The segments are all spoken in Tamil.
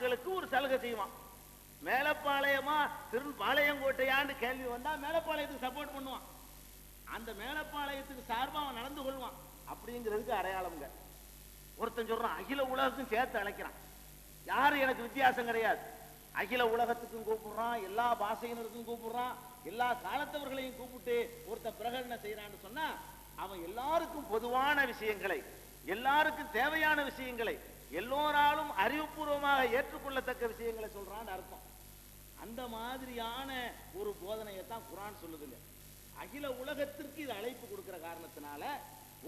மக்களுக்கு ஒரு சலுகை செய்வான். மேலப்பாளையமா திரு பாளையங்கோட்டையான்னு கேள்வி வந்தா மேலப்பாளையத்துக்கு சப்போர்ட் பண்ணுவான். அந்த மேலப்பாளையத்துக்கு சார்பா அவன் நடந்து கொள்வான். அப்படிங்கிறதுக்கு அடையாளம்ங்க. ஒருத்தன் சொல்றான் அகில உலகத்துக்கும் சேர்த்து அழைக்கிறான். யாரும் எனக்கு வித்தியாசம் கிடையாது. அகில உலகத்துக்கும் கூப்பிடுறான் எல்லா பாசையினருக்கும் கூப்பிடுறான் எல்லா காலத்தவர்களையும் கூப்பிட்டு ஒருத்தன் பிரகடனம் செய்யறான்னு சொன்னா அவன் எல்லாருக்கும் பொதுவான விஷயங்களை எல்லாருக்கும் தேவையான விஷயங்களை எல்லோராலும் அறிவுபூர்வமாக ஏற்றுக்கொள்ளத்தக்க விஷயங்களை சொல்றான்னு அர்த்தம். அந்த மாதிரியான ஒரு போதனையை தான் குரான் சொல்லுதுங்க. அகில உலகத்திற்கு இது அழைப்பு கொடுக்கிற காரணத்தினால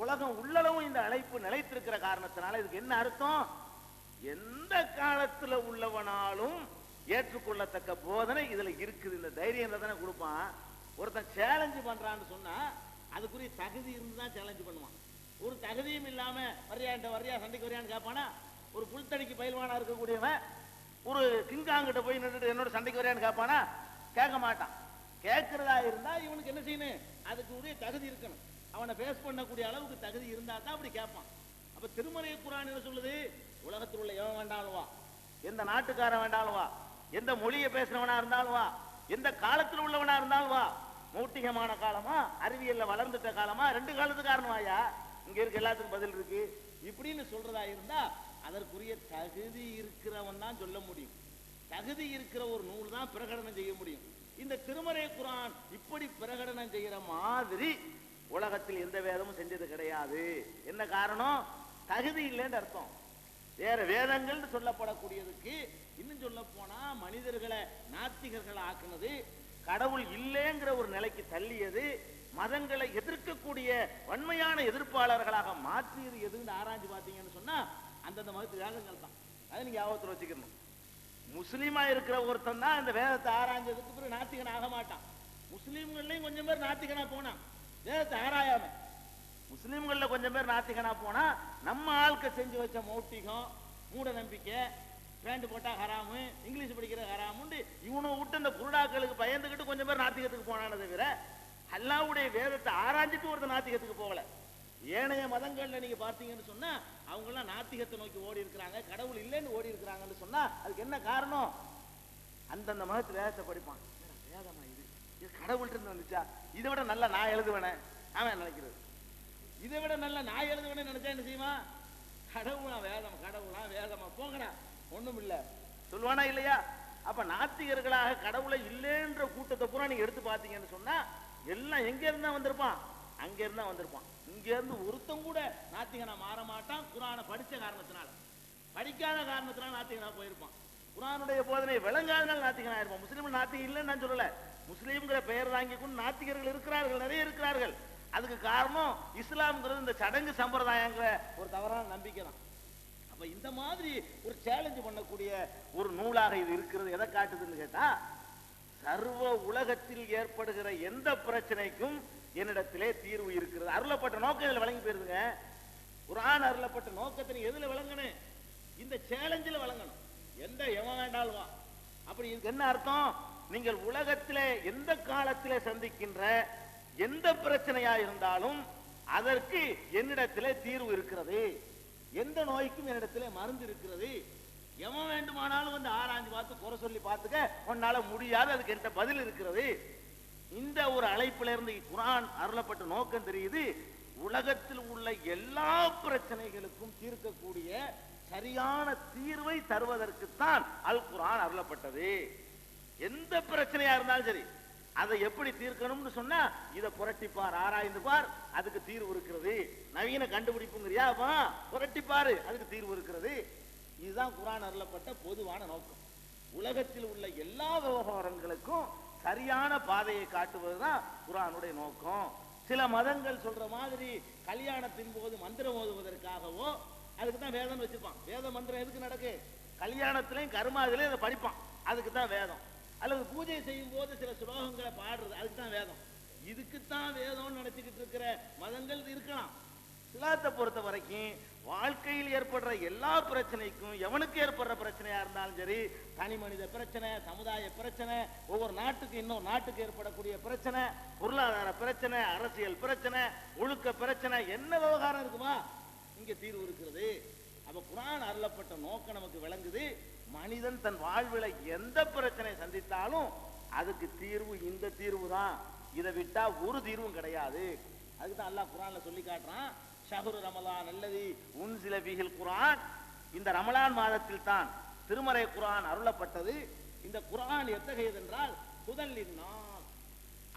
உலகம் உள்ளளவும் இந்த அழைப்பு நிலைத்திருக்கிற காரணத்தினால இதுக்கு என்ன அர்த்தம்? எந்த காலத்துல உள்ளவனாலும் ஏற்றுக்கொள்ளத்தக்க போதனை இதுல இருக்குது. இந்த தைரியம் தானே கொடுப்பான். ஒருத்தன் சேலஞ்சு பண்றான்னு சொன்னா அதுக்குரிய தகுதி இருந்து தான் சேலஞ்சு பண்ணுவான். ஒரு தகுதியும் இல்லாம வரியாண்ட வரியா சண்டைக்கு வரியான்னு கேட்பானா ஒரு புல்தடிக்கு பயில்வானா இருக்கக்கூடியவன் ஒரு கிங்காங்கிட்ட போய் நின்றுட்டு என்னோட சண்டைக்கு வரையான்னு கேட்பானா கேட்க மாட்டான். கேட்கறதா இருந்தா இவனுக்கு என்ன செய்யணும்? அதுக்கு உரிய தகுதி இருக்கணும். அவனை பேஸ் பண்ணக்கூடிய அளவுக்கு தகுதி இருந்தா தான் அப்படி கேட்பான். அப்ப திருமலை குரான் என்ன சொல்லுது? உலகத்தில் உள்ள எவன் வேண்டாலும் வா. எந்த நாட்டுக்காரன் வேண்டாலும் வா. எந்த மொழியை பேசுறவனா இருந்தாலும் வா. எந்த காலத்தில் உள்ளவனா இருந்தாலும் வா. மௌட்டிகமான காலமா அறிவியல்ல வளர்ந்துட்ட காலமா ரெண்டு காலத்துக்காரன் வாயா? இங்க இருக்க எல்லாத்துக்கும் பதில் இருக்கு. இப்படின்னு சொல்றதா இருந்தா அதற்குரிய தகுதி இருக்கிறவன் தான் சொல்ல முடியும். தகுதி இருக்கிற ஒரு நூல் தான் பிரகடனம் செய்ய முடியும். இந்த திருமறை குரான் இப்படி பிரகடனம் செய்கிற மாதிரி உலகத்தில் எந்த வேதமும் செஞ்சது கிடையாது. என்ன காரணம்? தகுதி இல்லைன்னு அர்த்தம். வேற வேதங்கள்னு சொல்லப்படக்கூடியதுக்கு இன்னும் சொல்ல போனா மனிதர்களை நாத்திகர்கள் ஆக்குனது கடவுள் இல்லைங்கிற ஒரு நிலைக்கு தள்ளியது மதங்களை எதிர்க்கக்கூடிய வன்மையான எதிர்ப்பாளர்களாக மாற்றியது எதுன்னு ஆராய்ஞ்சு பார்த்தீங்கன்னு சொன்னா அந்தந்த மதத்து வேதங்கள் தான். அதை நீங்கள் யாபத்தில் வச்சுக்கணும். முஸ்லீமா இருக்கிற ஒருத்தன் தான் இந்த வேதத்தை ஆராய்ஞ்சதுக்கு பிறகு நாத்திகன் ஆக மாட்டான். முஸ்லீம்கள்லையும் கொஞ்சம் பேர் நாத்திகனா போனான். வேதத்தை ஆராயாம. முஸ்லீம்கள்ல கொஞ்சம் பேர் நாத்திகனா போனா நம்ம ஆளுக்கு செஞ்சு வச்ச மௌட்டிகம் மூட நம்பிக்கை பேண்ட் போட்டா ஹராமு இங்கிலீஷ் படிக்கிற ஹராமுண்டு இவனை விட்டு இந்த குருடாக்களுக்கு பயந்துக்கிட்டு கொஞ்சம் பேர் நாத்திகத்துக்கு போனானதை தவிர அல்லாவுடைய வேதத்தை ஆராய்ஞ்சிட்டு ஒருத்தர் நாத்திகத்துக்கு போகல. ஏனைய மதங்கள்ல நீங்க பார்த்தீங்கன்னு சொன்னா அவங்கெல்லாம் நாத்திகத்தை நோக்கி ஓடி இருக்கிறாங்க கடவுள் இல்லைன்னு ஓடி இருக்கிறாங்கன்னு சொன்னா அதுக்கு என்ன காரணம்? அந்தந்த மதத்து வேதத்தை படிப்பான். வேதமா இது? இது கடவுள்கிட்ட இருந்து வந்துச்சா? இதை விட நல்லா நான் எழுதுவேனே. அவன் நினைக்கிறது இதை விட நல்ல நான் எழுதுவேனே நினைச்சா என்ன செய்வான்? கடவுளா வேதம் கடவுளா வேதமா? போங்கடா. ஒண்ணும் இல்ல. சொல்லுவானா இல்லையா? அப்ப நாத்திகர்களாக கடவுளை இல்லைன்ற கூட்டத்தை பூரா நீங்க எடுத்து பாத்தீங்கன்னு சொன்னா எல்லாம் எங்க இருந்தா வந்திருப்பான்? அங்கேருந்து தான் வந்திருப்பான். இங்கேருந்து ஒருத்தன் கூட நாத்திகனா மாற மாட்டான். குரானை படித்த காரணத்தினால. படிக்காத காரணத்தினால நாத்திகனா போயிருப்பான். குரானுடைய போதனை விளங்காதனால நாத்திகனா இருப்பான் முஸ்லீம் நாத்திகம் இல்லைன்னு நான் சொல்லலை. முஸ்லீம்ங்கிற பெயர் வாங்கி கொண்டு நாத்திகர்கள் இருக்கிறார்கள் நிறைய இருக்கிறார்கள். அதுக்கு காரணம் இஸ்லாம்ங்கிறது இந்த சடங்கு சம்பிரதாயங்கிற ஒரு தவறான நம்பிக்கை தான். அப்போ இந்த மாதிரி ஒரு சேலஞ்சு பண்ணக்கூடிய ஒரு நூலாக இது இருக்கிறது. எதை காட்டுதுன்னு கேட்டால் சர்வ உலகத்தில் ஏற்படுகிற எந்த பிரச்சனைக்கும் என்னிடத்திலே தீர்வு இருக்கிறது. அருளப்பட்ட நோக்கம் இதில் வழங்கி போயிருதுங்க. குரான் அருளப்பட்ட நோக்கத்தை எதில் எதுல இந்த சேலஞ்சில் வழங்கணும் எந்த எவன் வேண்டாலும் வா. அப்படி இதுக்கு என்ன அர்த்தம்? நீங்கள் உலகத்திலே எந்த காலத்திலே சந்திக்கின்ற எந்த பிரச்சனையா இருந்தாலும் அதற்கு என்னிடத்திலே தீர்வு இருக்கிறது. எந்த நோய்க்கும் என்னிடத்திலே மருந்து இருக்கிறது. எவன் வேண்டுமானாலும் வந்து ஆராய்ஞ்சு பார்த்து குறை சொல்லி பார்த்துக்க உன்னால முடியாது. அதுக்கு என்கிட்ட பதில் இருக்கிறது. இந்த ஒரு அழைப்புல இருந்து குரான் அருளப்பட்ட நோக்கம் தெரியுது. உலகத்தில் உள்ள எல்லா பிரச்சனைகளுக்கும் தீர்க்கக்கூடிய சரியான தீர்வை தருவதற்குத்தான் அல் குரான் அருளப்பட்டது. எந்த பிரச்சனையா இருந்தாலும் சரி அதை எப்படி தீர்க்கணும்னு சொன்னா இதை புரட்டிப்பார் ஆராய்ந்து பார் அதுக்கு தீர்வு இருக்கிறது. நவீன கண்டுபிடிப்புங்கிறியா வா புரட்டிப்பாரு அதுக்கு தீர்வு இருக்கிறது. இதுதான் குரான் அருளப்பட்ட பொதுவான நோக்கம். உலகத்தில் உள்ள எல்லா விவகாரங்களுக்கும் சரியான பாதையை காட்டுவதுதான் குரானுடைய நோக்கம். சில மதங்கள் சொல்ற மாதிரி கல்யாணத்தின் போது மந்திரம் ஓதுவதற்காகவோ அதுக்கு தான் வேதம் வச்சுப்பான். வேத மந்திரம் எதுக்கு நடக்கு? கல்யாணத்திலையும் கருமாதிலையும் அதை படிப்பான். அதுக்கு தான் வேதம். அல்லது பூஜை செய்யும் போது சில ஸ்லோகங்களை பாடுறது அதுக்கு தான் வேதம். இதுக்குத்தான் வேதம்னு நினைச்சுக்கிட்டு இருக்கிற மதங்கள் இருக்கலாம். சிலாத்தை பொறுத்த வரைக்கும் வாழ்க்கையில் ஏற்படுற எல்லா பிரச்சனைக்கும் எவனுக்கு ஏற்படுற பிரச்சனையா இருந்தாலும் சரி தனி மனித பிரச்சனை சமுதாய பிரச்சனை ஒவ்வொரு நாட்டுக்கு இன்னொரு நாட்டுக்கு ஏற்படக்கூடிய பிரச்சனை பொருளாதார பிரச்சனை அரசியல் பிரச்சனை ஒழுக்க பிரச்சனை என்ன விவகாரம் இருக்குமா? இங்க தீர்வு இருக்கிறது. அப்ப குரான் அருளப்பட்ட நோக்கம் நமக்கு விளங்குது மனிதன் தன் வாழ்வில் எந்த பிரச்சனை சந்தித்தாலும் அதுக்கு தீர்வு இந்த தீர்வு தான் இதை விட்டா ஒரு தீர்வும் கிடையாது. அதுக்கு தான் அல்லாஹ் குரான்ல சொல்லி காட்டுறான் ஷஹரு ரமலான் அல்லது உன் சில பிகில் குரான் இந்த ரமலான் மாதத்தில் தான் திருமறை குரான் அருளப்பட்டது. இந்த குரான் எத்தகையது என்றால் புதல்லின்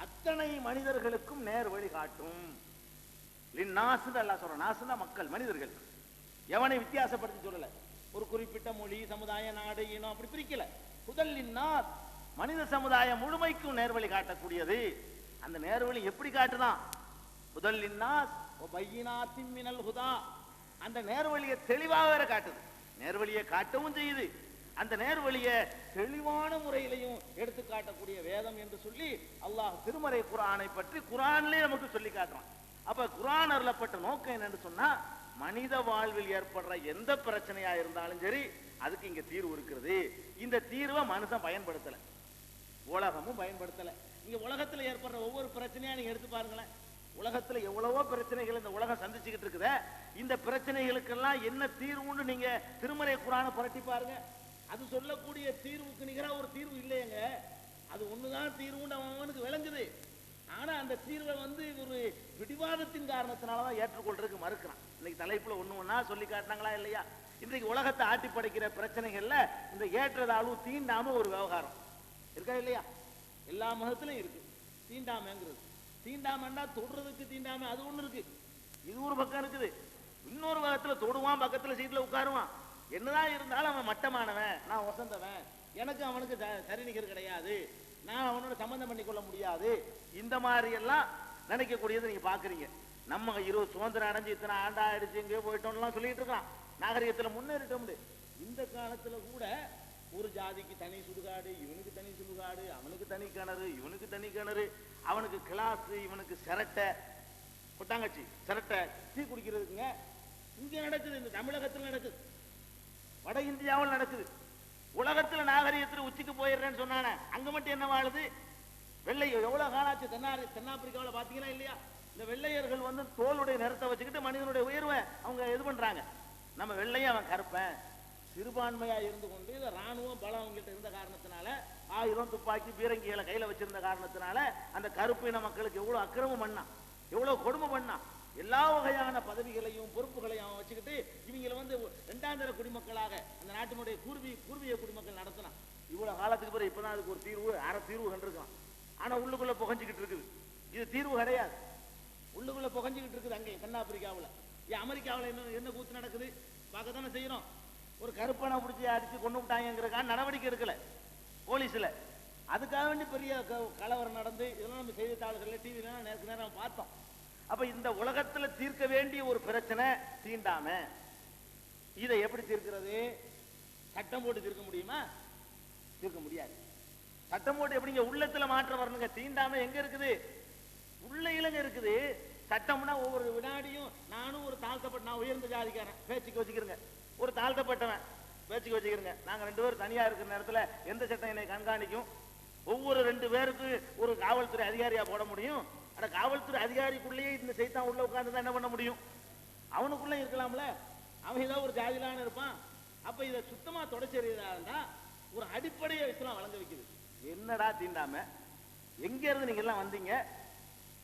அத்தனை மனிதர்களுக்கும் நேர் வழி காட்டும். லின்னாசுன்னு அல்லா சொல்றான். நாசுன்னா மக்கள் மனிதர்கள். எவனை வித்தியாசப்படுத்தி சொல்லல. ஒரு குறிப்பிட்ட மொழி சமுதாய நாடு இனம் அப்படி பிரிக்கல. புதல் மனித சமுதாயம் முழுமைக்கும் நேர்வழி காட்டக்கூடியது. அந்த நேர்வழி எப்படி காட்டுதான் புதல் நாஸ் பையினாத்தின் மினல் ஹுதா. அந்த நேர்வழியை தெளிவாக வேற காட்டுது. நேர்வழியை காட்டவும் செய்யுது. அந்த நேர்வழியை தெளிவான முறையிலையும் எடுத்து காட்டக்கூடிய வேதம் என்று சொல்லி அல்லாஹ் திருமறை குரானை பற்றி குரான்லேயே நமக்கு சொல்லி காட்டுறான். அப்ப குரான் அருளப்பட்ட நோக்கம் என்னன்னு சொன்னா மனித வாழ்வில் ஏற்படுற எந்த பிரச்சனையா இருந்தாலும் சரி அதுக்கு இங்க தீர்வு இருக்கிறது. இந்த தீர்வை மனுஷன் பயன்படுத்தல. உலகமும் பயன்படுத்தல. இங்க உலகத்துல ஏற்படுற ஒவ்வொரு பிரச்சனையா நீங்க எடுத்து பாருங்களேன். உலகத்துல எவ்வளவோ பிரச்சனைகள் இந்த உலகம் சந்திச்சுக்கிட்டு இருக்குதே. இந்த பிரச்சனைகளுக்கெல்லாம் என்ன தீர்வுன்னு நீங்க திருமறை குரான புரட்டி பாருங்க. அது சொல்லக்கூடிய தீர்வுக்கு நிகராக ஒரு தீர்வு இல்லையங்க. அது ஒண்ணுதான் தீர்வுன்னு அவனுக்கு விளங்குது. ஆனா அந்த தீர்வை வந்து ஒரு பிடிவாதத்தின் காரணத்தினாலதான் ஏற்றுக்கொள்றதுக்கு மறுக்கிறான். இன்னைக்கு தலைப்புல ஒண்ணு ஒன்னா சொல்லி காட்டினாங்களா இல்லையா? இன்றைக்கு உலகத்தை ஆட்டி படைக்கிற பிரச்சனைகள்ல இந்த ஏற்றதாலும் தீண்டாம ஒரு விவகாரம். இருக்கா இல்லையா? எல்லா மதத்திலும் இருக்கு. தீண்டாமங்கிறது. தீண்டாமன்னா தொடுறதுக்கு தீண்டாமை அது ஒண்ணு இருக்கு. இது ஒரு பக்கம் இருக்குது. இன்னொரு பக்கத்துல தொடுவான் பக்கத்துல சீட்ல உட்காருவான். என்னதான் இருந்தாலும் அவன் மட்டமானவன். நான் வசந்தவன். எனக்கு அவனுக்கு ச- சரி நிகர் கிடையாது. நான் அவனோட சம்பந்தம் பண்ணி கொள்ள முடியாது. இந்த மாதிரி எல்லாம் நினைக்கக்கூடியது நீங்க பாக்குறீங்க. நம்ம இருபது சுதந்திரம் அடைஞ்சு இத்தனை ஆண்டா ஆயிடுச்சு இங்கே போயிட்டோம்லாம் சொல்லிட்டு இருக்கான். நாகரிகத்துல முன்னேறிட்டோம் இந்த காலத்துல கூட ஒரு ஜாதிக்கு தனி சுடுகாடு இவனுக்கு தனி சுடுகாடு அவனுக்கு தனி கிணறு இவனுக்கு தனி கிணறு. அவனுக்கு கிளாஸ் இவனுக்கு சிரட்டை. கொட்டாங்கச்சி சிரட்டை. டீ குடிக்கிறதுக்குங்க. இங்க நடக்குது இந்த தமிழகத்தில் நடக்குது. வட இந்தியாவில் நடக்குது. உலகத்தில் நாகரிகத்தில் உச்சிக்கு போயிடுறேன்னு சொன்னானே. அங்க மட்டும் என்ன வாழுது? வெள்ளை எவ்வளவு காலாச்சு தென்னாரி தென்னாப்பிரிக்காவில் பாத்தீங்கன்னா இல்லையா? இந்த வெள்ளையர்கள் வந்து தோளுடைய நிறத்தை வச்சுக்கிட்டு மனிதனுடைய உயர்வை அவங்க இது பண்றாங்க. நம்ம வெள்ளையும் அவன் கருப்பேன். சிறுபான்மையா இருந்து கொண்டு இந்த ராணுவம் பலம் அவங்ககிட்ட இருந்த காரணத்தினால ஆயுதம் துப்பாக்கி பீரங்கிகளை கையில வச்சிருந்த காரணத்தினால அந்த கருப்பு இன மக்களுக்கு எவ்வளவு அக்கிரமம் பண்ணான் எவ்வளவு கொடுமை பண்ணான் எல்லா வகையான பதவிகளையும் பொறுப்புகளையும் அவன் வச்சுக்கிட்டு இவங்களை வந்து இரண்டாம் தர குடிமக்களாக அந்த நாட்டினுடைய பூர்வீ பூர்வீக குடிமக்கள் நடத்தினான் இவ்வளவு காலத்துக்கு பிறகு இப்பதான் அதுக்கு ஒரு தீர்வு அரை தீர்வு கண்டிருக்கான். ஆனா உள்ளுக்குள்ள புகஞ்சுக்கிட்டு இருக்குது. இது தீர்வு கிடையாது. உள்ளுக்குள்ள புகஞ்சுக்கிட்டு இருக்குது அங்கே தென்னாப்பிரிக்காவில். ஏன் அமெரிக்காவுல என்ன என்ன கூத்து நடக்குது? பார்க்க தானே செய்யறோம். ஒரு கருப்பனை பிடிச்சி அடிச்சு கொண்டு விட்டாங்கிறக்கான நடவடிக்கை எடுக்கல போலீஸ்ல. அதுக்காக வேண்டி பெரிய க- கலவரம் நடந்து இதெல்லாம் நம்ம செய்தித்தாள்கள்ல டிவிலாம் நேருக்கு நேரம் பார்த்தோம். அப்ப இந்த உலகத்துல தீர்க்க வேண்டிய ஒரு பிரச்சனை தீண்டாம இதை எப்படி தீர்க்கிறது? சட்டம் போட்டு தீர்க்க முடியுமா? தீர்க்க முடியாது. சட்டம் போட்டு எப்படிங்க உள்ளத்துல மாற்றம் வரணுங்க? தீண்டாம எங்க இருக்குது? உள்ள இலங்க இருக்குது. சட்டம்னா ஒவ்வொரு வினாடியும் நானும் ஒரு தாழ்த்தப்பட்ட நான் உயர்ந்த ஜாதிக்காரன். பேச்சுக்கு வச்சுக்கிறேங்க ஒரு தாழ்த்தப்பட்டவன். பேச்சுக்கு வச்சுக்கிறங்க நாங்க ரெண்டு பேரும் தனியா இருக்கிற நேரத்துல எந்த சட்டம் என்னை கண்காணிக்கும்? ஒவ்வொரு ரெண்டு பேருக்கு ஒரு காவல்துறை அதிகாரியா போட முடியும்? ஆனா காவல்துறை அதிகாரிக்குள்ளேயே இந்த உள்ளே உள்ள தான் என்ன பண்ண முடியும்? அவனுக்குள்ள இருக்கலாம்ல. அவன் ஏதோ ஒரு ஜாதிலான இருப்பான். அப்ப இதை சுத்தமா தொடச்செறியதா இருந்தால் ஒரு அடிப்படையை இஸ்லாம் வழங்க வைக்குது. என்னடா தீண்டாம? எங்க இருந்து நீங்க எல்லாம் வந்தீங்க?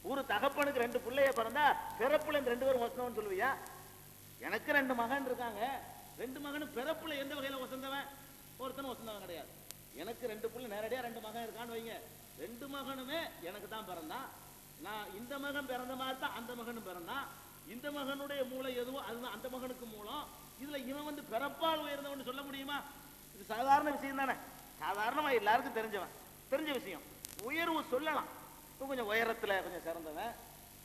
ஒரு தகப்பனுக்கு ரெண்டு பிள்ளைய பிறந்தா பிறப்புல இந்த ரெண்டு பேரும் வசந்தவன் சொல்லுவியா? எனக்கு ரெண்டு மகன் இருக்காங்க. ரெண்டு மகனும் பிறப்புல எந்த வகையில ஒசந்தவன் ஒருத்தனும் ஒசந்தவன் கிடையாது. எனக்கு ரெண்டு புள்ள நேரடியா ரெண்டு மகன் இருக்கான்னு வைங்க. ரெண்டு மகனுமே எனக்கு தான் பிறந்தான் நான் இந்த மகன் பிறந்த மாதிரி தான் அந்த மகனும் பிறந்தான் இந்த மகனுடைய மூளை எதுவோ அதுதான் அந்த மகனுக்கு மூலம். இதுல இவன் வந்து பிறப்பால் உயர்ந்தவன் சொல்ல முடியுமா? இது சாதாரண விஷயம் தானே. சாதாரணமா எல்லாருக்கும் தெரிஞ்சவன். தெரிஞ்ச விஷயம். உயர்வு சொல்லலாம். இவன் கொஞ்சம் உயரத்துல கொஞ்சம் சிறந்தவன்.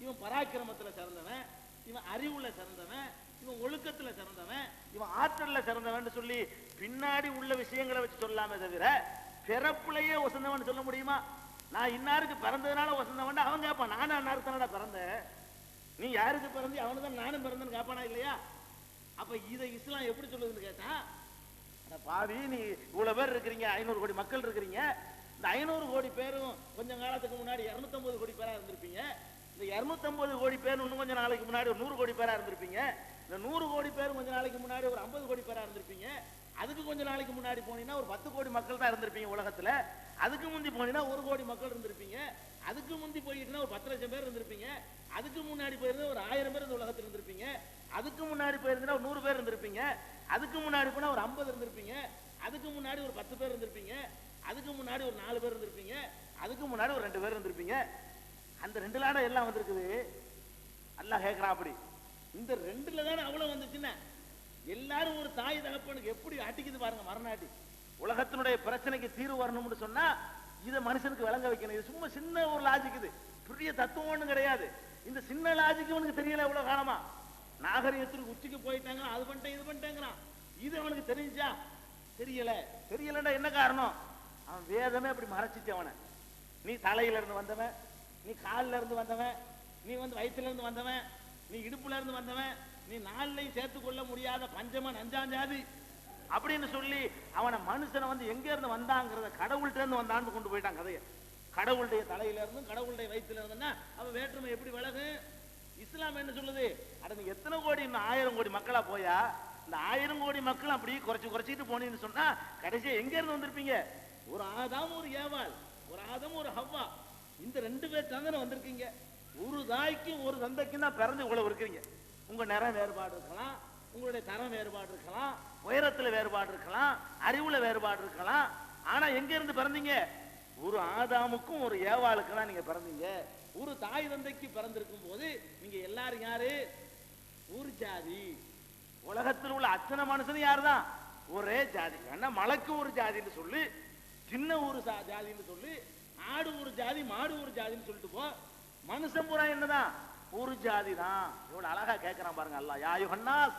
இவன் பராக்கிரமத்துல சிறந்தவன். இவன் அறிவுல சிறந்தவன். இவன் ஒழுக்கத்துல சிறந்தவன் இவன் ஆற்றல்ல சிறந்தவன் சொல்லி பின்னாடி உள்ள விஷயங்களை வச்சு சொல்லாமே தவிர பிறப்புலயே ஒசந்தவன் சொல்ல முடியுமா? நான் இன்னாருக்கு பிறந்ததுனால ஒசந்தவன் அவன் கேட்பான் நானும் அன்னாருக்கு தானடா பிறந்தேன் நீ யாருக்கு பிறந்தி? அவனு தான் நானும் பிறந்தேன்னு கேட்பானா இல்லையா? அப்ப இதை இஸ்லாம் எப்படி சொல்லுதுன்னு கேட்டா பாவி நீ இவ்வளவு பேர் இருக்கிறீங்க ஐநூறு கோடி மக்கள் இருக்கிறீங்க. இந்த ஐநூறு கோடி பேரும் கொஞ்சம் காலத்துக்கு முன்னாடி 250 கோடி பேரா இருந்திருப்பீங்க. இந்த 250 கோடி பேர் இன்னும் கொஞ்சம் நாளைக்கு முன்னாடி ஒரு நூறு கோடி பேரா இருந்திருப்பீங்க. இந்த நூறு கோடி பேர் கொஞ்ச நாளைக்கு முன்னாடி ஒரு 50 கோடி பேரா இருந்திருப்பீங்க. அதுக்கு கொஞ்ச நாளைக்கு முன்னாடி போனீங்கன்னா ஒரு பத்து கோடி மக்கள் தான் இருந்திருப்பீங்க உலகத்துல. அதுக்கு முந்தி போனீங்கன்னா ஒரு கோடி மக்கள் இருந்திருப்பீங்க. அதுக்கு முந்தி போயிட்டுனா ஒரு பத்து லட்சம் பேர் இருந்திருப்பீங்க. அதுக்கு முன்னாடி போயிருந்தா ஒரு ஆயிரம் பேர் இந்த உலகத்தில் இருந்திருப்பீங்க. அதுக்கு முன்னாடி போயிருந்தா ஒரு நூறு பேர் இருந்திருப்பீங்க. அதுக்கு முன்னாடி போனா ஒரு ஐம்பது இருந்திருப்பீங்க. அதுக்கு முன்னாடி ஒரு பத்து பேர் இருந்திருப்பீங்க. அதுக்கு முன்னாடி ஒரு நாலு பேர் இருந்திருப்பீங்க. அதுக்கு முன்னாடி ஒரு ரெண்டு பேர் இருந்திருப்பீங்க. அந்த ரெண்டு லாட எல்லாம் வந்திருக்குது. நல்லா கேட்கறான் அப்படி. இந்த ரெண்டுல தானே அவ்வளவு வந்துச்சுன்னா? எல்லாரும் ஒரு தாய் தகப்பனுக்கு எப்படி அட்டிக்குது பாருங்க மரணாட்டி உலகத்தினுடைய பிரச்சனைக்கு தீர்வு வரணும்னு சொன்னா இதை மனுஷனுக்கு விளங்க வைக்கணும். இது சும்மா சின்ன ஒரு லாஜிக் இது. பெரிய தத்துவம் ஒண்ணும் கிடையாது. இந்த சின்ன லாஜிக் அவனுக்கு தெரியல எவ்வளவு காலமா? நாகரிகத்திற்கு உச்சிக்கு போயிட்டாங்க அது பண்ணிட்டேன் இது பண்ணிட்டேங்கிறான். இது அவனுக்கு தெரிஞ்சா தெரியல. தெரியலன்னா என்ன காரணம்? அவன் வேதமே அப்படி மறைச்சிச்சு அவனை. நீ தலையில இருந்து வந்தவன் நீ கால்ல இருந்து வந்தவன் நீ வந்து வயிற்றுல இருந்து வந்தவன் நீ இடுப்புல இருந்து வந்தவன் நீ நாளிலையும் சேர்த்து கொள்ள முடியாத பஞ்சமன் அஞ்சாஞ்சாதி அப்படின்னு சொல்லி அவனை மனுஷனை வந்து எங்க இருந்து வந்தாங்கிறத கடவுள்கிட்ட இருந்து வந்தான்னு கொண்டு போயிட்டான் கதையை. கடவுளுடைய தலையில இருந்தும் கடவுளுடைய வயிற்றுல இருந்துன்னா அவன் வேற்றுமை எப்படி விலகு? இஸ்லாம் என்ன சொல்லுது? அட நீ எத்தனை கோடி இன்னும் ஆயிரம் கோடி மக்களா போயா? இந்த ஆயிரம் கோடி மக்கள் அப்படி குறைச்சு குறைச்சிட்டு போனீங்கன்னு சொன்னா கடைசியா எங்க இருந்து வந்திருப்பீங்க? ஒரு ஆதாம் ஒரு ஏவாள் ஒரு ஆதம் ஒரு ஹவ்வா. இந்த ரெண்டு பேர் தானே வந்திருக்கீங்க. ஒரு தாய்க்கும் ஒரு தந்தைக்கும் தான் பிறந்து இவ்வளவு இருக்கிறீங்க. உங்க நிறம் வேறுபாடு இருக்கலாம் உங்களுடைய தரம் வேறுபாடு இருக்கலாம் உயரத்துல வேறுபாடு இருக்கலாம் அறிவுல வேறுபாடு இருக்கலாம். ஆனா எங்க இருந்து பிறந்தீங்க? ஒரு ஆதாமுக்கும் ஒரு ஏவாளுக்கு தான் நீங்க பிறந்தீங்க. ஒரு தாய் தந்தைக்கு பிறந்திருக்கும் போது நீங்க எல்லாரும் யாரு? ஒரு ஜாதி. உலகத்தில் உள்ள அத்தனை மனுஷனும் யாருதான் ஒரே ஜாதி. ஏன்னா மலைக்கு ஒரு ஜாதின்னு சொல்லு சின்ன ஒரு சா- ஜாதின்னு சொல்லு ஆடு ஒரு ஜாதி மாடு ஒரு ஜாதின்னு சொல்லிட்டு போ. மனுஷன் பூரா என்னதான் ஒரு ஜாதி தான் எவ்வளவு அழகா கேட்கிறான் பாருங்க அல்லா யா யுஹன்னாஸ்.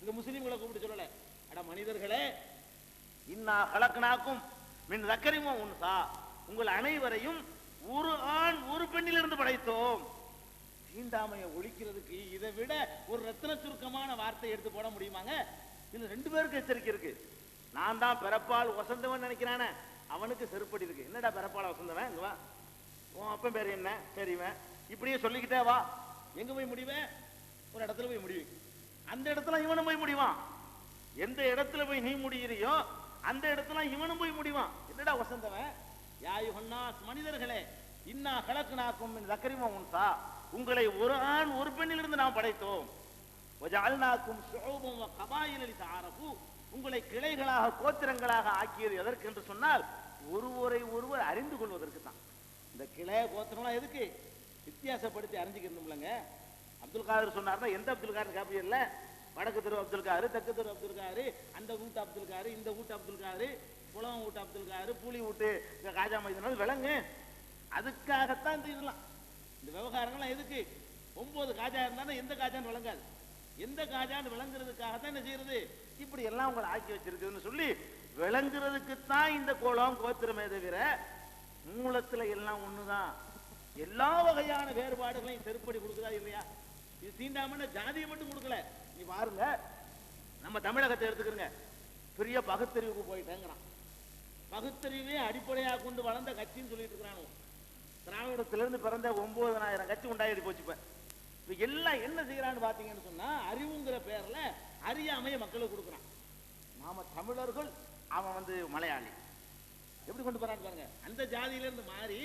இங்க முஸ்லீம்களை கூப்பிட்டு சொல்லல. அட மனிதர்களே இன்னா கலக்கனாக்கும் மின் ரக்கரிமோ உன்சா. உங்கள் அனைவரையும் ஒரு ஆண் ஒரு பெண்ணிலிருந்து படைத்தோம். தீண்டாமையை ஒழிக்கிறதுக்கு இதை விட ஒரு ரத்தின சுருக்கமான வார்த்தை எடுத்து போட முடியுமாங்க? இதுல ரெண்டு பேருக்கு எச்சரிக்கை இருக்கு. நான் தான் பிறப்பால் வசந்தவன் நினைக்கிறானே. அவனுக்கு செருப்படி இருக்கு. என்னடா பிறப்பால் வசந்தவன்? இங்க வா. உன் அப்பன் பேர் என்ன? சரிவன் இப்படியே சொல்லிக்கிட்டே வா. எங்க போய் முடிவேன் ஒரு இடத்துல போய் முடிவு. அந்த இடத்துல இவனும் போய் முடிவான். எந்த இடத்துல போய் நீ முடிகிறியோ அந்த இடத்துல இவனும் போய் முடிவான். என்னடா வசந்தவன்? யாயு ஹன்னாஸ் மனிதர்களே இன்னா கலக்குனாக்கும் தக்கரிமா உன்சா. உங்களை ஒரு ஆண் ஒரு பெண்ணிலிருந்து நாம் படைத்தோம். வஜஅல்நாக்கும் ஷுஊபம் வ உங்களை கிளைகளாக கோத்திரங்களாக ஆக்கியது எதற்கு என்று சொன்னால் ஒருவரை ஒருவர் அறிந்து கொள்வதற்கு தான் இந்த கிளைய கோத்திரம்லாம் எதுக்கு? வித்தியாசப்படுத்தி அறிஞ்சுக்கணும்லங்க. அப்துல் காதர் சொன்னார்னா எந்த அப்துல் காதர் காப்பி இல்லை? வடக்கு தெரு அப்துல் காரு தெற்கு தெரு அப்துல் காரு அந்த வீட்டு அப்துல் காரு இந்த வீட்டு அப்துல் காரு புலவன் வீட்டு அப்துல் காரு புலி வீட்டு இந்த காஜா மைதானம் விலங்கு. அதுக்காகத்தான் இந்த இதெல்லாம். இந்த விவகாரங்கள்லாம் எதுக்கு? ஒன்பது காஜா இருந்தாலும் எந்த காஜான்னு விளங்காது. எந்த காஜான்னு விளங்குறதுக்காக தான் என்ன செய்யறது? இப்படி எல்லாம் உங்களை ஆக்கி வச்சிருக்குதுன்னு சொல்லி விளங்குறதுக்கு தான் இந்த கோலம் கோத்திரமே தவிர மூலத்துல எல்லாம் ஒண்ணுதான். எல்லா வகையான வேறுபாடுகளையும் செருப்படி கொடுக்குதா இல்லையா இது தீண்டாமன்னா ஜாதியை மட்டும் கொடுக்கல. நீ பாருங்க நம்ம தமிழகத்தை எடுத்துக்கிறங்க. பெரிய பகுத்தறிவுக்கு போயிட்டேங்கிறான். பகுத்தறிவே அடிப்படையாக கொண்டு வளர்ந்த கட்சின்னு சொல்லிட்டு இருக்கிறானு? திராவிடத்திலிருந்து பிறந்த ஒன்பதனாயிரம் கட்சி உண்டாயிட்டு போச்சு இப்போ. எல்லாம் என்ன செய்யறான்னு பார்த்தீங்கன்னு சொன்னா அறிவுங்கிற பேரில் அறியாமையை மக்களுக்கு கொடுக்குறான். நாம தமிழர்கள் அவன் வந்து மலையாளி. எப்படி கொண்டு போறான்னு பாருங்க. அந்த ஜாதியில இருந்து மாறி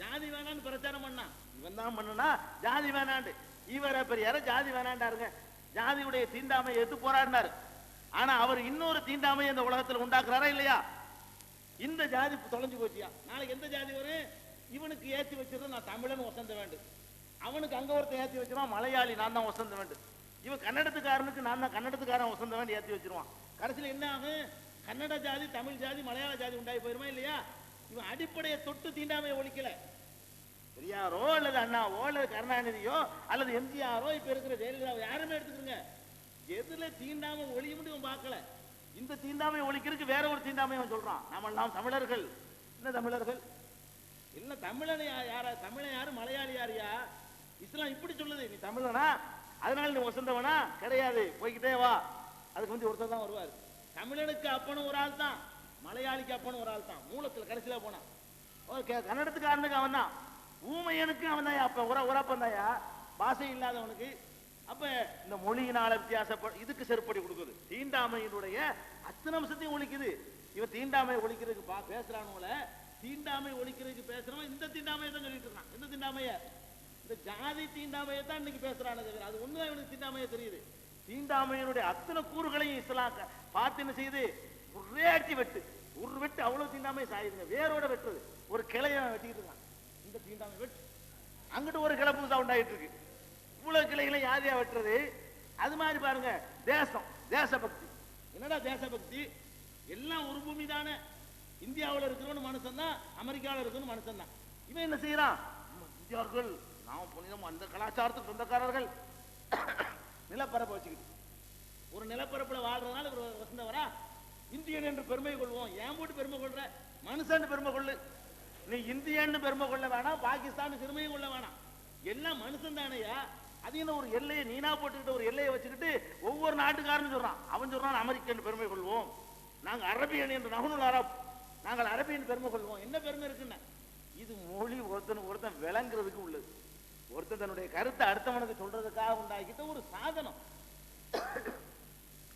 ஜாதி வேணான்னு பிரச்சாரம் பண்ணான் இவன் தான் பண்ணனா ஜாதி வேணாண்டு. ஈவர பெரியார ஜாதி வேணாண்டாருங்க. ஜாதியுடைய தீண்டாமை எடுத்து போராடினாரு. ஆனா அவர் இன்னொரு தீண்டாமை இந்த உலகத்துல உண்டாக்குறாரா இல்லையா? இந்த ஜாதி தொலைஞ்சு போச்சியா? நாளைக்கு எந்த ஜாதி வரும்? இவனுக்கு ஏத்தி வச்சிருந்தா நான் தமிழன் ஒசந்த வேண்டும் அவனுக்கு அங்க ஒருத்தன் ஏத்தி வச்சிருவான் மலையாளி நான் தான் ஒசந்த வேண்டும் இவன் கன்னடத்துக்காரனுக்கு நான் தான் கன்னடத்துக்காரன் ஒசந்த வேண்டி ஏத்தி வச்சிருவான். கடைசியில் என்ன ஆகும்? கன்னட ஜாதி தமிழ் ஜாதி மலையாள ஜாதி உண்டாகி போயிருமா இல்லையா? இவன் அடிப்படையை தொட்டு தீண்டாமையை ஒழிக்கல. பெரியாரோ அல்லது அண்ணாவோ அல்லது கருணாநிதியோ அல்லது எம்ஜிஆரோ இப்ப இருக்கிற ஜெயலலிதாவோ யாருமே எடுத்துக்கிறங்க எதுல தீண்டாமை ஒழியும் இவன் பார்க்கல. இந்த தீண்டாமை ஒழிக்கிறதுக்கு வேற ஒரு தீண்டாமை அவன் சொல்றான். நாம் தமிழர்கள். என்ன தமிழர்கள்? இல்ல தமிழனை யாரா தமிழன் யாரு? மலையாளி யாரியா? இஸ்லாம் இப்படி சொல்லுது. நீ தமிழனா? அதனால நீ வசந்தவனா? கிடையாது. போய்கிட்டே வா. அதுக்கு வந்து ஒருத்தர் தான் வருவார். தமிழனுக்கு அப்பனும் ஒரு ஆள் தான் மலையாளிக்கு அப்பனும் ஒரு ஆள் தான். மூலத்தில் கடைசியில போனான் கே- கன்னடத்துக்காரனுக்கு அவன் தான். ஊமையனுக்கு அவன் தான் அப்ப உர உரப்பன் தாயா பாஷை இல்லாதவனுக்கு அப்ப இந்த மொழியினால வித்தியாசப்ப இதுக்கு செருப்படி கொடுக்குது. தீண்டாமையினுடைய அத்தனை அம்சத்தையும் ஒழிக்குது. இவன் தீண்டாமை ஒழிக்கிறதுக்கு பா பேசுறானுல தீண்டாமை ஒழிக்கிறதுக்கு பேசுறவன் இந்த தீண்டாமையை தான் சொல்லிட்டு இருக்கான். இந்த தீண்டாமைய? இந்த ஜாதி தீண்டாமையை தான் இன்னைக்கு பேசுறானு அது ஒண்ணுதான் இவனுக்கு தீண்டாமையே தெரியுது. தீண்டாமையினுடைய அத்தனை கூறுகளையும் இஸ்லாம் பார்த்து என்ன செய்யுது? ஒரே அடி வெட்டு. ஒரு வெட்டு அவ்வளவு தீண்டாமை சாயுதுங்க. வேரோட வெட்டுறது. ஒரு கிளைய வெட்டிட்டு இருக்கான். இந்த தீண்டாமை வெட்டு. அங்கிட்டு ஒரு கிளை புதுசா உண்டாயிட்டு இருக்கு. இவ்வளவு கிளைகளை யார் யார் வெட்டுறது? அது மாதிரி பாருங்க. தேசம். தேசபக்தி. என்னடா தேசபக்தி? எல்லாம் ஒரு பூமி தானே இந்தியாவில் இருக்கிறவனு மனுஷன் தான் அமெரிக்காவில் இருக்கணும் மனுஷன் தான் இவன் என்ன செய்யறான்? நம்ம இந்தியர்கள் நாம் புனிதம் அந்த கலாச்சாரத்துக்கு சொந்தக்காரர்கள். நிலப்பரப்பை வச்சுக்கிட்டு. ஒரு நிலப்பரப்புல வாழ்றதுனால இவர் வசந்தவரா? இந்தியன் என்று பெருமை கொள்வோம். ஏன் போட்டு பெருமை கொள்ற? மனுஷன் பெருமை கொள்ளு. நீ இந்தியன்னு பெருமை கொள்ள வேணாம் பாகிஸ்தான் சிறுமையும் கொள்ள வேணாம். எல்லாம் மனுஷன் தானையா? அதையும் ஒரு எல்லையை நீனா போட்டுக்கிட்டு ஒரு எல்லையை வச்சுக்கிட்டு ஒவ்வொரு நாட்டுக்காரனும் சொல்றான். அவன் சொல்றான் அமெரிக்கன் பெருமை கொள்வோம். நாங்கள் அரபியன் என்று நகனுள் அரப் நாங்கள் அரபியன் பெருமை கொள்வோம். என்ன பெருமை இருக்குன்னு? இது மொழி ஒருத்தனுக்கு ஒருத்தன் விளங்குறதுக்கு உள்ளது. ஒருத்தன் தன்னுடைய கருத்தை அடுத்தவனுக்கு சொல்றதுக்காக உண்டாக்கிட்ட ஒரு சாதனம்.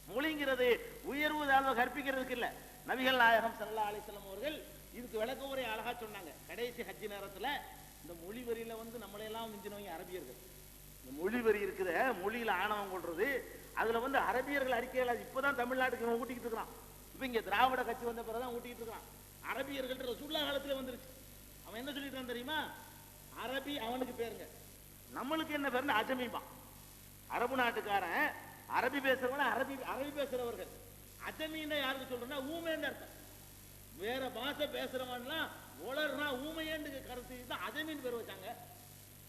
மொழிங்கிறது உயர்வு தாழ்வு கற்பிக்கிறதுக்கு இல்ல. நபிகள் நாயகம் சல்லா அலிசல்லம் அவர்கள் இதுக்கு விளக்க உரை அழகா சொன்னாங்க. கடைசி ஹஜ் நேரத்துல இந்த மொழி வரியில வந்து நம்மளையெல்லாம் மிஞ்சினவங்க அரபியர்கள். இந்த மொழி வரி இருக்குது மொழியில ஆணவம் கொள்றது. அதுல வந்து அரபியர்கள் அறிக்கையில் இப்பதான் தமிழ்நாட்டுக்கு ஊட்டிக்கிட்டு இருக்கிறான். இப்ப இங்க திராவிட கட்சி வந்த பிறகுதான் ஊட்டிக்கிட்டு இருக்கிறான். அரபியர்கள் ரசூல்லா காலத்துல வந்துருச்சு. அவன் என்ன சொல்லிட்டு தெரியுமா? அரபி அவனுக்கு பேருங்க. நம்மளுக்கு என்ன பேருன்னு அஜமிப்பான் அரபு நாட்டுக்காரன் அரபி பேசுறவங்க அரபி அரபி பேசுறவர்கள். அஜமீன யாருக்கு சொல்றேன்னா ஊமைன்னு அர்த்தம். வேற பாஷை பேசுறவன்லாம் உலர்னா ஊமையேன்னு கருத்து தான் அஜமீன் பேர் வச்சாங்க.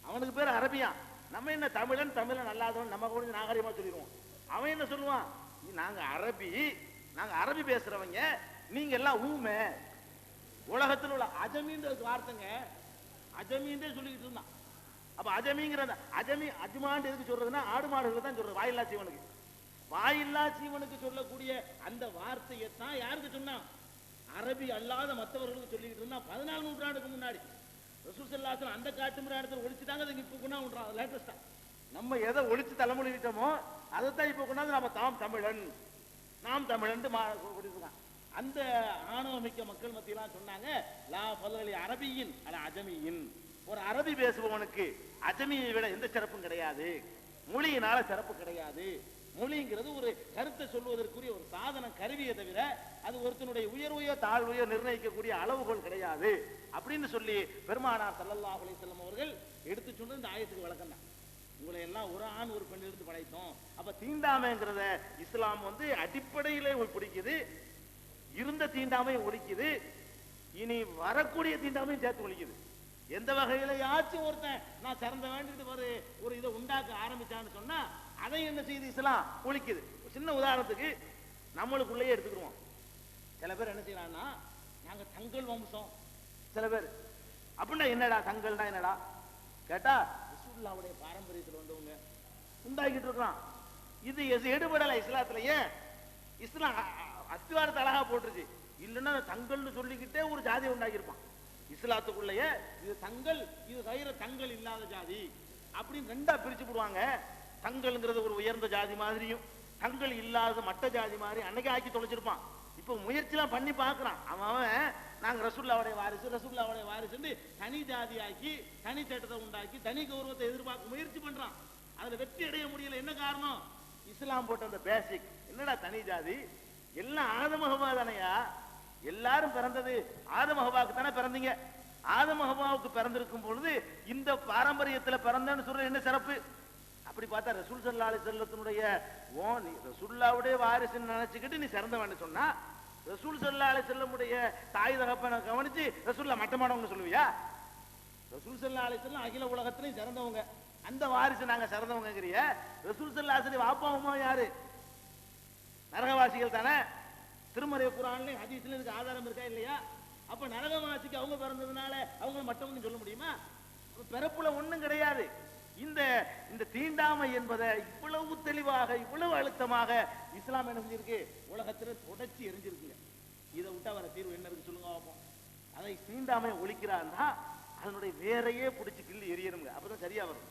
அவனுக்கு பேர் அரபியான் நம்ம என்ன தமிழன் தமிழன் அல்லாதவன் நம்ம கூட நாகரிகமா சொல்லிடுவோம். அவன் என்ன சொல்லுவான்? "நீ நாங்க அரபி நாங்க அரபி பேசுறவங்க. நீங்க எல்லாம் ஊமை. உலகத்தில் உள்ள அஜமின்ற வார்த்தைங்க அஜமீன்றே சொல்லிக்கிட்டு இருந்தான். அப்ப அஜமிங்கிற அஜமி அஜ்மான் எதுக்கு சொல்றதுன்னா ஆடு மாடுகளை தான் சொல்றது. வாயில்லா சிவனுக்கு வாயில்லா சீவனுக்கு சொல்லக்கூடிய அந்த வார்த்தையை தான் யாருக்கு சொன்னான் அரபி அல்லாத மற்றவர்களுக்கு சொல்லிக்கிட்டு இருந்தா பதினாலு நூற்றாண்டுக்கு முன்னாடி. ரசூல் ஸல்லல்லாஹு அந்த காட்டு முறை ஒழிச்சுட்டாங்க அதை இப்ப கொண்டா லேட்டஸ்டா நம்ம எதை ஒழிச்சு தலைமொழிவிட்டோமோ அதை தான் இப்ப கொண்டாந்து நம்ம தாம் தமிழன் நாம் தமிழன் இருக்கான் அந்த ஆணவமிக்க மக்கள் மத்தியெல்லாம் சொன்னாங்க லா ஃபலலி அரபியின் அல்ல அஜமியின். ஒரு அரபி பேசுபவனுக்கு அஜமியை விட எந்த சிறப்பும் கிடையாது. மொழியினால சிறப்பு கிடையாது. மொழிங்கிறது ஒரு கருத்தை சொல்வதற்குரிய ஒரு சாதனம் கருவியை தவிர அது ஒருத்தனுடைய உயர்வையோ தாழ்வையோ நிர்ணயிக்கக்கூடிய அளவுகோல் கிடையாது. அப்படின்னு சொல்லி பெருமானார் சல்லல்லாஹ் அலைஹி வஸல்லம் அவர்கள் எடுத்து சொன்னது இந்த ஆயத்துக்கு வழக்கம் தான். உங்களை எல்லாம் ஒரு ஆண் ஒரு பெண் எடுத்து படைத்தோம். அப்ப தீண்டாமைங்கிறத இஸ்லாம் வந்து அடிப்படையிலே பிடிக்குது. இருந்த தீண்டாமை ஒழிக்குது. இனி வரக்கூடிய தீண்டாமையும் சேர்த்து ஒழிக்குது. எந்த வகையிலையாச்சும் ஒருத்தன் நான் சிறந்த வேண்டிட்டு ஒரு ஒரு இதை உண்டாக்க ஆரம்பிச்சான்னு சொன்னா அதை என்ன செய்யுது இஸ்லாம் ஒழிக்குது. ஒரு சின்ன உதாரணத்துக்கு நம்மளுக்குள்ளேயே எடுத்துக்கிடுவோம். சில பேர் என்ன செய்யறாங்கன்னா நாங்க தங்கள் வம்சம். சில பேர் அப்படின்னா என்னடா தங்கள்னா என்னடா? கேட்டா ரசூலுல்லாவுடைய பாரம்பரியத்தில் வந்தவங்க உண்டாக்கிட்டு இருக்கிறான் இது எது எடுபடலை இஸ்லாத்துலயே இஸ்லாம் அஸ்திவாரத்தை அழகா போட்டுருச்சு. இல்லைன்னா தங்கள்னு சொல்லிக்கிட்டே ஒரு ஜாதியை உண்டாக்கியிருப்பான். இஸ்லாத்துக்குள்ளேயே இது தங்கள் இது தவிர தங்கள் இல்லாத ஜாதி அப்படின்னு ரெண்டா பிரிச்சு போடுவாங்க. தங்கள்ங்கிறது ஒரு உயர்ந்த ஜாதி மாதிரியும் தங்கள் இல்லாத மட்ட ஜாதி மாதிரி அன்னைக்கு ஆக்கி தொலைச்சிருப்பான். இப்போ முயற்சிலாம் பண்ணி பார்க்குறான். அவன் அவன் நாங்க ரசுல்லாவுடைய வாரிசு ரசுல்லாவுடைய வாரிசுன்னு தனி ஜாதி ஆக்கி தனி சட்டத்தை உண்டாக்கி தனி கௌரவத்தை எதிர்பார்க்க முயற்சி பண்றான். அதுல வெற்றி அடைய முடியல. என்ன காரணம்? இஸ்லாம் போட்ட அந்த பேசிக் என்னடா தனி ஜாதி? எல்லாம் ஆதமகவா தானையா? எல்லாரும் பிறந்தது ஆதமகவாவுக்கு தானே பிறந்தீங்க. ஆதமகவாவுக்கு பிறந்திருக்கும் பொழுது இந்த பாரம்பரியத்துல பிறந்தேன்னு சொல்ற என்ன சிறப்பு? அப்படி பார்த்தா ரசூல் சல்லா அலி செல்லத்தினுடைய ஓ நீ ரசூல்லாவுடைய வாரிசுன்னு நினைச்சுக்கிட்டு நீ சிறந்தவன்னு சொன்னா ரசூல் சல்லா அலி செல்லமுடைய தாய் தகப்பனை கவனிச்சு ரசூல்லா மட்டமானவங்க சொல்லுவியா? ரசூல் சல்லா அலி செல்லம் அகில உலகத்திலையும் சிறந்தவங்க. அந்த வாரிசு நாங்க சிறந்தவங்கிறிய ரசூல் சல்லா அலி அப்பா அம்மா யாரு? நரகவாசிகள் தானே? திருமறை குரான்லயும் ஹதீஸ்லயும் இதுக்கு ஆதாரம் இருக்கா இல்லையா? அப்ப நரகவாசிக்கு அவங்க பிறந்ததுனால அவங்க மட்டும் சொல்ல முடியுமா? பிறப்புல ஒண்ணும் கிடையாது. இந்த இந்த தீண்டாமை என்பதை இவ்வளவு தெளிவாக இவ்வளவு அழுத்தமாக இஸ்லாம் என்ன செஞ்சிருக்கு? உலகத்தில் தொடர்ச்சி எரிஞ்சிருக்குங்க இதை விட்டா வர தீர்வு என்ன இருக்கு சொல்லுங்க பார்ப்போம் அதை தீண்டாமை ஒழிக்கிறான்னா அதனுடைய வேரையே பிடிச்சி கிள்ளி எரியணுங்க. அப்பதான் சரியா வரும்.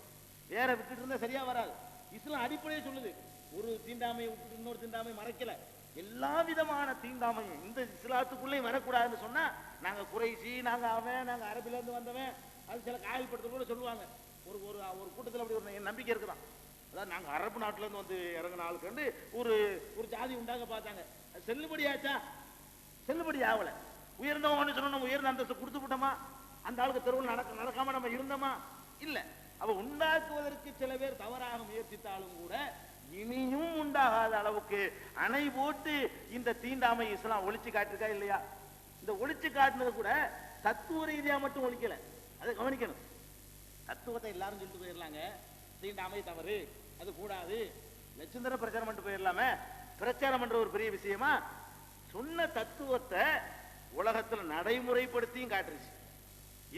வேற விட்டுட்டு இருந்தா சரியா வராது. இஸ்லாம் அடிப்படையே சொல்லுது. ஒரு தீண்டாமையை விட்டுட்டு இன்னொரு தீண்டாமை மறைக்கல. எல்லா விதமான தீண்டாமையும் இந்த இஸ்லாத்துக்குள்ளேயும் வரக்கூடாதுன்னு சொன்னா நாங்க குறைசி நாங்க அவன் நாங்க அரபில இருந்து வந்தவன் அது சில காயல்படுத்த கூட சொல்லுவாங்க. ஒரு ஒரு ஒரு கூட்டத்தில் அப்படி ஒரு நம்பிக்கை இருக்குதான். அதான் நாங்க அரபு நாட்டிலேருந்து வந்து இறங்கின ஆளுக்கு வந்து ஒரு ஒரு ஜாதி உண்டாக பார்த்தாங்க. செல்லுபடி செல்லுபடியாச்சா செல்லுபடி ஆகல. உயர்ந்தவங்கன்னு சொன்னா நம்ம உயர்ந்த அந்தஸ்து கொடுத்து விட்டோமா? அந்த ஆளுக்கு தெருவில் நடக்க நடக்காம நம்ம இருந்தோமா? இல்லை. அவ உண்டாக்குவதற்கு சில பேர் தவறாக முயற்சித்தாலும் கூட இனியும் உண்டாகாத அளவுக்கு அணை போட்டு இந்த தீண்டாமை இஸ்லாம் ஒழிச்சு காட்டிருக்கா இல்லையா? இந்த ஒழிச்சு காட்டினது கூட தத்துவ ரீதியா மட்டும் ஒழிக்கல. அதை கவனிக்கணும். தத்துவத்தை எல்லாரும் சொல்லிட்டு போயிடலாங்க தீண்டாமை தவறு அது கூடாது. லட்சந்தர பிரச்சாரம் பண்ணிட்டு போயிடலாமே பிரச்சாரம் பண்ற ஒரு பெரிய விஷயமா சொன்ன தத்துவத்தை உலகத்துல நடைமுறைப்படுத்தியும் காட்டுருச்சு.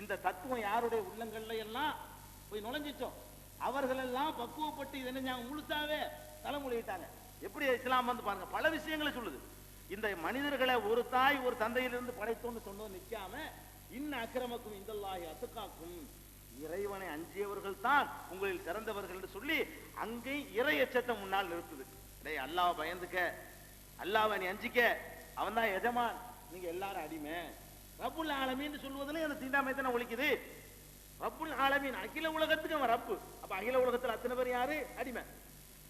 இந்த தத்துவம் யாருடைய உள்ளங்கள்ல எல்லாம் போய் நுழைஞ்சிச்சோம் அவர்கள் எல்லாம் பக்குவப்பட்டு இதை நினைஞ்சாங்க முழுசாவே தலைமொழியிட்டாங்க எப்படி இஸ்லாம் வந்து பாருங்க பல விஷயங்களை சொல்லுது. இந்த மனிதர்களை ஒரு தாய் ஒரு தந்தையிலிருந்து படைத்தோன்னு சொன்னது நிற்காம இன்ன அக்கிரமக்கும் இந்தல்லாய் அத்துக்காக்கும் இறைவனை அஞ்சியவர்கள் தான் உங்களில் சிறந்தவர்கள் என்று சொல்லி அங்கே இறை எச்சத்தை முன்னால் நிறுத்துது. டேய் அல்லாஹ் பயந்துக்க. அல்லாவை நீ அஞ்சிக்க. அவன் தான் எஜமான். நீங்க எல்லாரும் அடிமை. ரப்புல் ஆலமின்னு சொல்வதிலே அந்த தீண்டாமை ஒழிக்குது. ரப்புல் ஆலமீன் அகில உலகத்துக்கு அவன் ரப்பு. அப்ப அகில உலகத்தில் அத்தனை பேர் யாரு? அடிமை.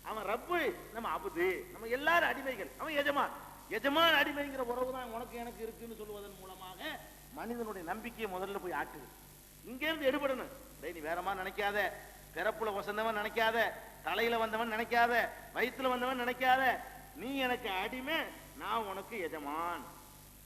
அவன் ரப்பு. நம்ம அபுது நம்ம எல்லாரும் அடிமைகள். அவன் எஜமான். எஜமான் அடிமைங்கிற உறவு தான் உனக்கு எனக்கு இருக்குன்னு சொல்வதன் மூலமாக மனிதனுடைய நம்பிக்கையை முதல்ல போய் ஆட்டுது. இங்க இருந்து எடுபடணும் நீ வேறமா நினைக்காத. பிறப்புல வசந்தவன் நினைக்காத. தலையில வந்தவன் நினைக்காத. வயித்துல வந்தவன் நினைக்காத. நீ எனக்கு அடிமை நான் உனக்கு எஜமான்.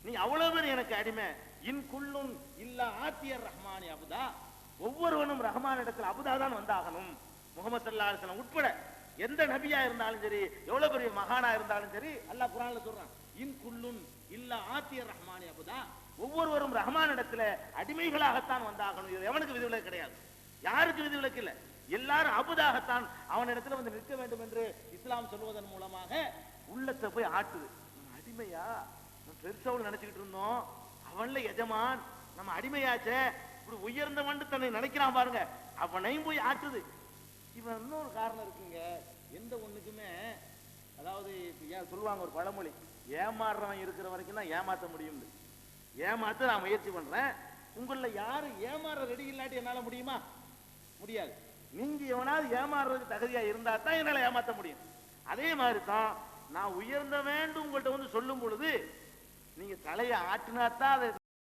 நீ அவ்வளவு பேர் எனக்கு அடிமை. இன் குள்ளும் இல்ல ஆத்தியர் ரஹ்மானி அபுதா. ஒவ்வொருவனும் ரஹ்மான் இடத்துல அபுதா தான் வந்தாகணும். முகமது சல்லா உட்பட எந்த நபியா இருந்தாலும் சரி எவ்வளவு பெரிய மகானா இருந்தாலும் சரி அல்லாஹ் குரான்ல சொல்றான் இன் குள்ளுன் இல்ல ஆத்தியர் ரஹ்மானி அபுதா. ஒவ்வொருவரும் ரஹ்மான் இடத்துல அடிமைகளாகத்தான் வந்தாகணும். இது எவனுக்கு விதிவிலக்கு கிடையாது. யாருக்கு விதிவிலக்கு இல்லை? எல்லாரும் அபுதாகத்தான் அவன் இடத்துல வந்து நிற்க வேண்டும் என்று இஸ்லாம் சொல்வதன் மூலமாக உள்ளத்தை போய் ஆட்டுது. நம்ம அடிமையா? பெருசவள் நினைச்சுக்கிட்டு இருந்தோம். அவன்ல எஜமான். நம்ம அடிமையாச்சே. இப்படி உயர்ந்தவன் தன்னை நினைக்கிறான் பாருங்க. அவனையும் போய் ஆட்டுது. இவன் இன்னொரு காரணம் இருக்குங்க. எந்த ஒண்ணுக்குமே அதாவது ஏன் சொல்லுவாங்க ஒரு பழமொழி ஏமாறுறவன் இருக்கிற வரைக்கும் தான் ஏமாத்த முடியும் ஏமாத்த நான் முயற்சி பண்றேன். உங்கள யாரும் ஏமாற ரெடி இல்லாட்டி என்னால முடியுமா? முடியாது. நீங்க எவனாவது ஏமாறுறதுக்கு தகுதியா இருந்தா தான் என்னால ஏமாத்த முடியும். அதே மாதிரி தான் நான் உயர்ந்த வேண்டும் உங்கள்கிட்ட வந்து சொல்லும் பொழுது நீங்க தலையை ஆட்டினா தான் அதை